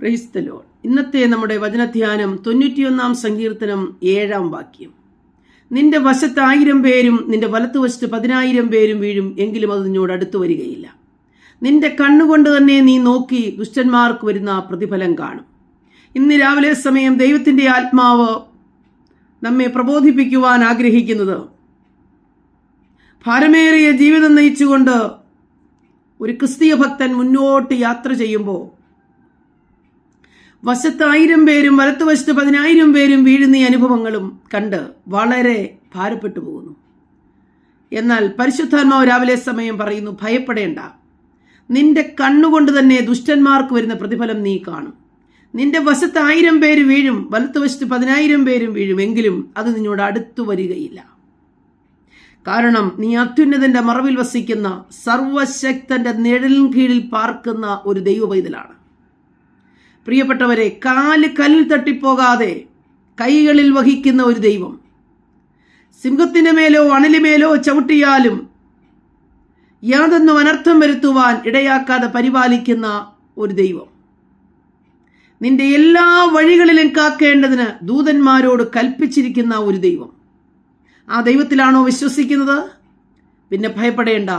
പ്രൈസ്തലോ ഇന്നത്തെ നമ്മുടെ വചനധ്യാനം തൊണ്ണൂറ്റിയൊന്നാം സങ്കീർത്തനം ഏഴാം വാക്യം. നിന്റെ വശത്ത് ആയിരം പേരും നിന്റെ വലത്തുവശത്ത് പതിനായിരം പേരും വീഴും എങ്കിലും അത് നിന്നോട് അടുത്തു വരികയില്ല. നിന്റെ കണ്ണുകൊണ്ട് തന്നെ നീ നോക്കി ദുഷ്ടന്മാർക്ക് വരുന്ന പ്രതിഫലം കാണും. ഇന്ന് രാവിലെ സമയം ദൈവത്തിന്റെ ആത്മാവ് നമ്മെ പ്രബോധിപ്പിക്കുവാൻ ആഗ്രഹിക്കുന്നത് ഭാരമേറിയ ജീവിതം നയിച്ചുകൊണ്ട് ഒരു ക്രിസ്തീയ ഭക്തൻ മുന്നോട്ട് യാത്ര ചെയ്യുമ്പോൾ വശത്ത് ആയിരം പേരും വലത്തുവശത്ത് പതിനായിരം പേരും വീഴുന്ന ഈ അനുഭവങ്ങളും കണ്ട് വളരെ ഭാരപ്പെട്ടു പോകുന്നു. എന്നാൽ പരിശുദ്ധാത്മാവ് രാവിലെ സമയം പറയുന്നു ഭയപ്പെടേണ്ട. നിന്റെ കണ്ണുകൊണ്ട് തന്നെ ദുഷ്ടന്മാർക്ക് വരുന്ന പ്രതിഫലം നീ കാണും. നിന്റെ വശത്ത് ആയിരം പേര് വീഴും വലത്തുവശത്ത് പതിനായിരം പേരും വീഴും എങ്കിലും അത് നിന്നോട് അടുത്തു വരികയില്ല. കാരണം നീ അത്യുന്നതന്റെ മറവിൽ വസിക്കുന്ന സർവശക്തന്റെ നിഴലിൻ കീഴിൽ പാർക്കുന്ന ഒരു ദൈവ പൈതലാണ് പ്രിയപ്പെട്ടവരെ കാൽ കല്ലിൽ തട്ടിപ്പോകാതെ കൈകളിൽ വഹിക്കുന്ന ഒരു ദൈവം. സിംഹത്തിന്റെ മേലോ അണലിമേലോ ചവിട്ടിയാലും യാതൊന്നും അനർത്ഥം വരുത്തുവാൻ ഇടയാക്കാതെ പരിപാലിക്കുന്ന ഒരു ദൈവം. നിന്റെ എല്ലാ വഴികളിലും കാക്കേണ്ടതിന് ദൂതന്മാരോട് കൽപ്പിച്ചിരിക്കുന്ന ഒരു ദൈവം. ആ ദൈവത്തിലാണോ വിശ്വസിക്കുന്നത്? പിന്നെ ഭയപ്പെടേണ്ട.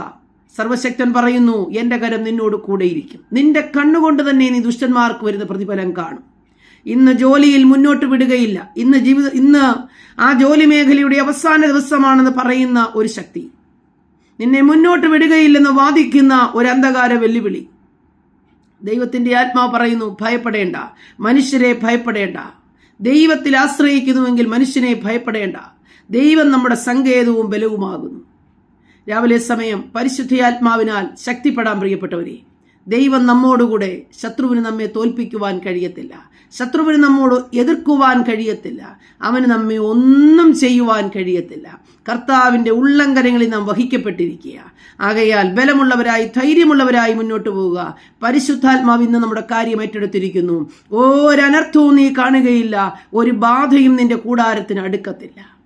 സർവശക്തൻ പറയുന്നു എന്റെ കരം നിന്നോട് കൂടെയിരിക്കും നിന്റെ കണ്ണുകൊണ്ട് തന്നെ നീ ദുഷ്ടന്മാർക്ക് വരുന്ന പ്രതിഫലം കാണും. ഇന്ന് ജോലിയിൽ മുന്നോട്ട് വിടുകയില്ല. ഇന്ന് ജീവിത ഇന്ന് ആ ജോലി മേഖലയുടെ അവസാന ദിവസമാണെന്ന് പറയുന്ന ഒരു ശക്തി. നിന്നെ മുന്നോട്ട് വിടുകയില്ലെന്ന് വാദിക്കുന്ന ഒരു അന്ധകാര വെല്ലുവിളി. ദൈവത്തിന്റെ ആത്മാവ് പറയുന്നു ഭയപ്പെടേണ്ട. മനുഷ്യരെ ഭയപ്പെടേണ്ട. ദൈവത്തിൽ ആശ്രയിക്കുന്നുവെങ്കിൽ മനുഷ്യനെ ഭയപ്പെടേണ്ട. ദൈവം നമ്മുടെ സങ്കേതവും ബലവുമാകുന്നു. രാവിലെ സമയം പരിശുദ്ധിയാത്മാവിനാൽ ശക്തിപ്പെടാൻ പ്രിയപ്പെട്ടവരെ ദൈവം നമ്മോടുകൂടെ ശത്രുവിന് നമ്മെ തോൽപ്പിക്കുവാൻ കഴിയത്തില്ല. ശത്രുവിന് നമ്മോട് എതിർക്കുവാൻ കഴിയത്തില്ല. അവന് നമ്മെ ഒന്നും ചെയ്യുവാൻ കഴിയത്തില്ല. കർത്താവിന്റെ ഉള്ളങ്കരങ്ങളിൽ നാം വഹിക്കപ്പെട്ടിരിക്കുക. ആകയാൽ ബലമുള്ളവരായി ധൈര്യമുള്ളവരായി മുന്നോട്ട് പോവുക. പരിശുദ്ധാത്മാവ് ഇന്ന് നമ്മുടെ കാര്യം ഏറ്റെടുത്തിരിക്കുന്നു. ഒരനർത്ഥവും നീ കാണുകയില്ല. ഒരു ബാധയും നിന്റെ കൂടാരത്തിന് അടുക്കത്തില്ല.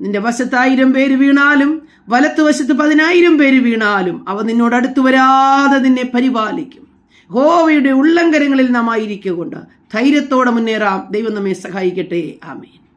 നിന്റെ വശത്തായിരം പേര് വീണാലും വലത്തുവശത്ത് പതിനായിരം പേര് വീണാലും അവ നിന്നോട് അടുത്തു വരാതെ നിന്നെ പരിപാലിക്കും. ഹോവയുടെ ഉള്ളങ്കരങ്ങളിൽ നാം ആയിരിക്കുകൊണ്ട് ധൈര്യത്തോടെ മുന്നേറാം. ദൈവം നമ്മെ സഹായിക്കട്ടെ. ആമേൻ.